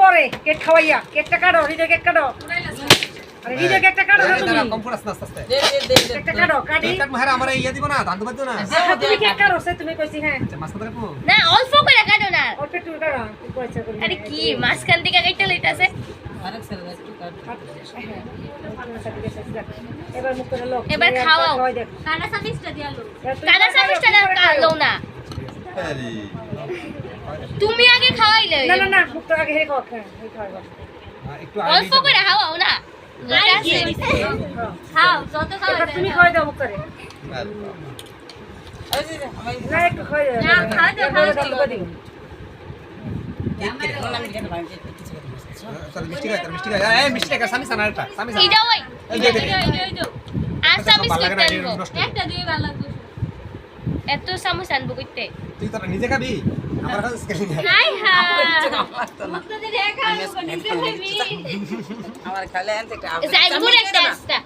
পরে, কেক খাওয়াইয়া। কেকটা কাটো, হৃদয় কেক কাটো। আরে হৃদয় কেকটা কাটো তুমি। কম করে আস্তে আস্তে। কাটো, কাটি। ইয়া দিব না ধান দিও না। আচ্ছা, তুমি কেক কাটো, সে তুমি কইছি, হ্যাঁ। আচ্ছা মাছ না অল্প করে কাটো না। অল্প একটু কাটো, একটু পয়সা করে। আরে কি মাঝখান থেকে কেটে লইতাছে। হ্যাঁ, এবার খাওয়াও। কাদা সামিসটা দিয়ালো কাদা খাও। কালো না। তুমি আগে খাওয়াইলে। না না না মুখটা আগে হেরে খাওয়া হ্যাঁ খাওয়া একটু অল্প করে খাওয়াও না। খাও যত এবার তুমি খাওয়াই দাও মুখ করে না একটু খাওয়াই দাও। না, খাওয়াই দাও, খাওয়াই দাও, মিষ্টি খাই মিষ্টি খাই এই মিষ্টি খাই সামি সামি সানা ওই আর আচ্ছা, ভালো। এত সামুস আনব তুই তোরা নিজে খাবি আমার কাছে স্কেলিং হাই হাই আমার খালে আনতে যাইবো একটা এক্সট্রা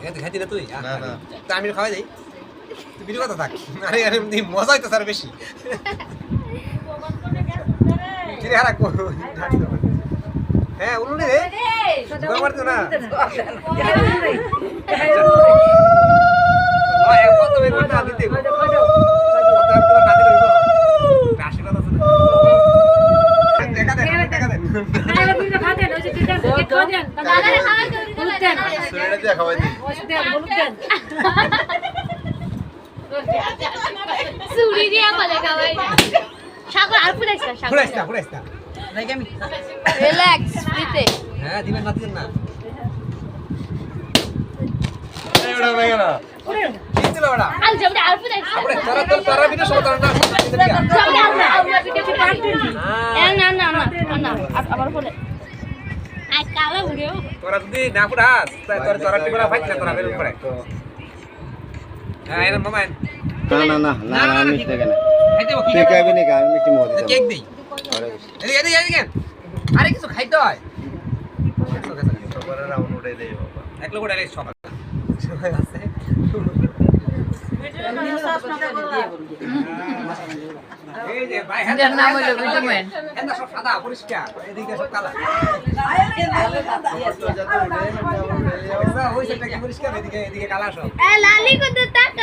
এখানে খাইতে না তুই না, না। তা আমি খাওয়াই দেই তুই বিরু কথা থাক আরে আরে এমনি মজা হইতো স্যার বেশি কিরে হারা কো হ্যাঁ উলুনি রে সুগার মারতো না কত বের না দিতে কত তোমার না হইবো আশীর্বাদ আছে দেখা দে দেখা দেন, খাওয়া দেন। হলুদ দেন, সুরি দিয়া বলে খাওয়াই সাগর আর পুরাইছ না সাগর। ফুরাইস না ফুরাইস না। রিল্যাক্স ফ্রিতে। হ্যাঁ দিবেন না। দিবেন না। পুরাইছ আমরা ফোনে তোরা যদি না তোরা ফাইট না তোরা বের করে হ্যাঁ না না না না না আমি না তুই খাবি না আমি মিষ্টি মহা দিতাম কেক দেই এদিকে এদিকে এদিকে আরে কিছু খাইতে হয় সবার রাউন্ড উড়ে দেই বাবা এক লোক সবাই আছে হ্যাঁ হ্যাঁ পরিষ্কার এদিকে সব কালা কি পরিষ্কার এদিকে এদিকে কালা সব লালি কত টাকা